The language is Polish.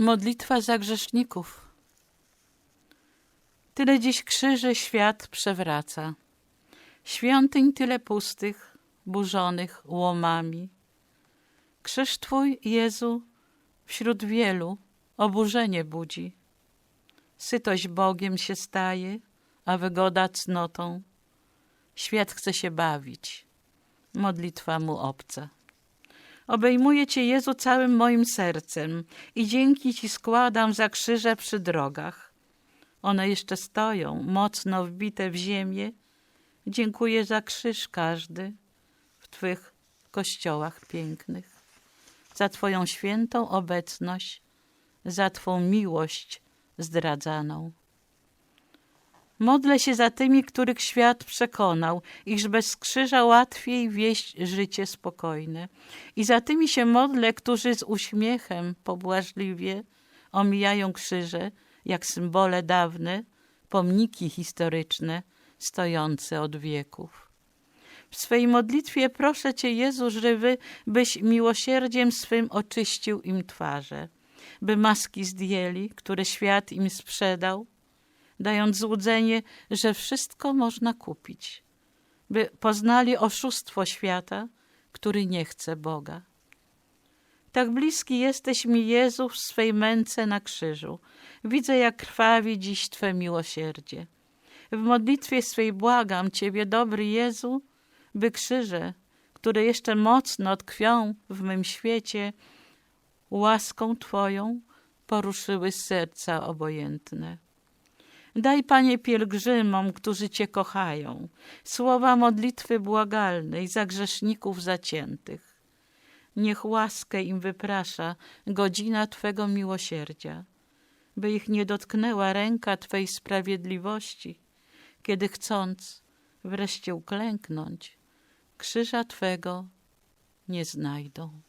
Modlitwa za grzeszników. Tyle dziś krzyży świat przewraca. Świątyń tyle pustych, burzonych łomami. Krzyż Twój, Jezu, wśród wielu oburzenie budzi. Sytość Bogiem się staje, a wygoda cnotą. Świat chce się bawić, modlitwa mu obca. Obejmuję Cię, Jezu, całym moim sercem i dzięki Ci składam za krzyże przy drogach. One jeszcze stoją, mocno wbite w ziemię. Dziękuję za krzyż każdy w Twych kościołach pięknych, za Twoją świętą obecność, za Twą miłość zdradzaną. Modlę się za tymi, których świat przekonał, iż bez krzyża łatwiej wieść życie spokojne. I za tymi się modlę, którzy z uśmiechem pobłażliwie omijają krzyże, jak symbole dawne, pomniki historyczne, stojące od wieków. W swej modlitwie proszę Cię, Jezu żywy, byś miłosierdziem swym oczyścił im twarze, by maski zdjęli, które świat im sprzedał, dając złudzenie, że wszystko można kupić, by poznali oszustwo świata, który nie chce Boga. Tak bliski jesteś mi, Jezu, w swej męce na krzyżu. Widzę, jak krwawi dziś Twe miłosierdzie. W modlitwie swej błagam Ciebie, dobry Jezu, by krzyże, które jeszcze mocno tkwią w mym świecie, łaską Twoją poruszyły serca obojętne. Daj, Panie, pielgrzymom, którzy Cię kochają, słowa modlitwy błagalnej za grzeszników zaciętych. Niech łaskę im wyprasza godzina Twego miłosierdzia, by ich nie dotknęła ręka Twej sprawiedliwości, kiedy chcąc wreszcie uklęknąć, krzyża Twego nie znajdą.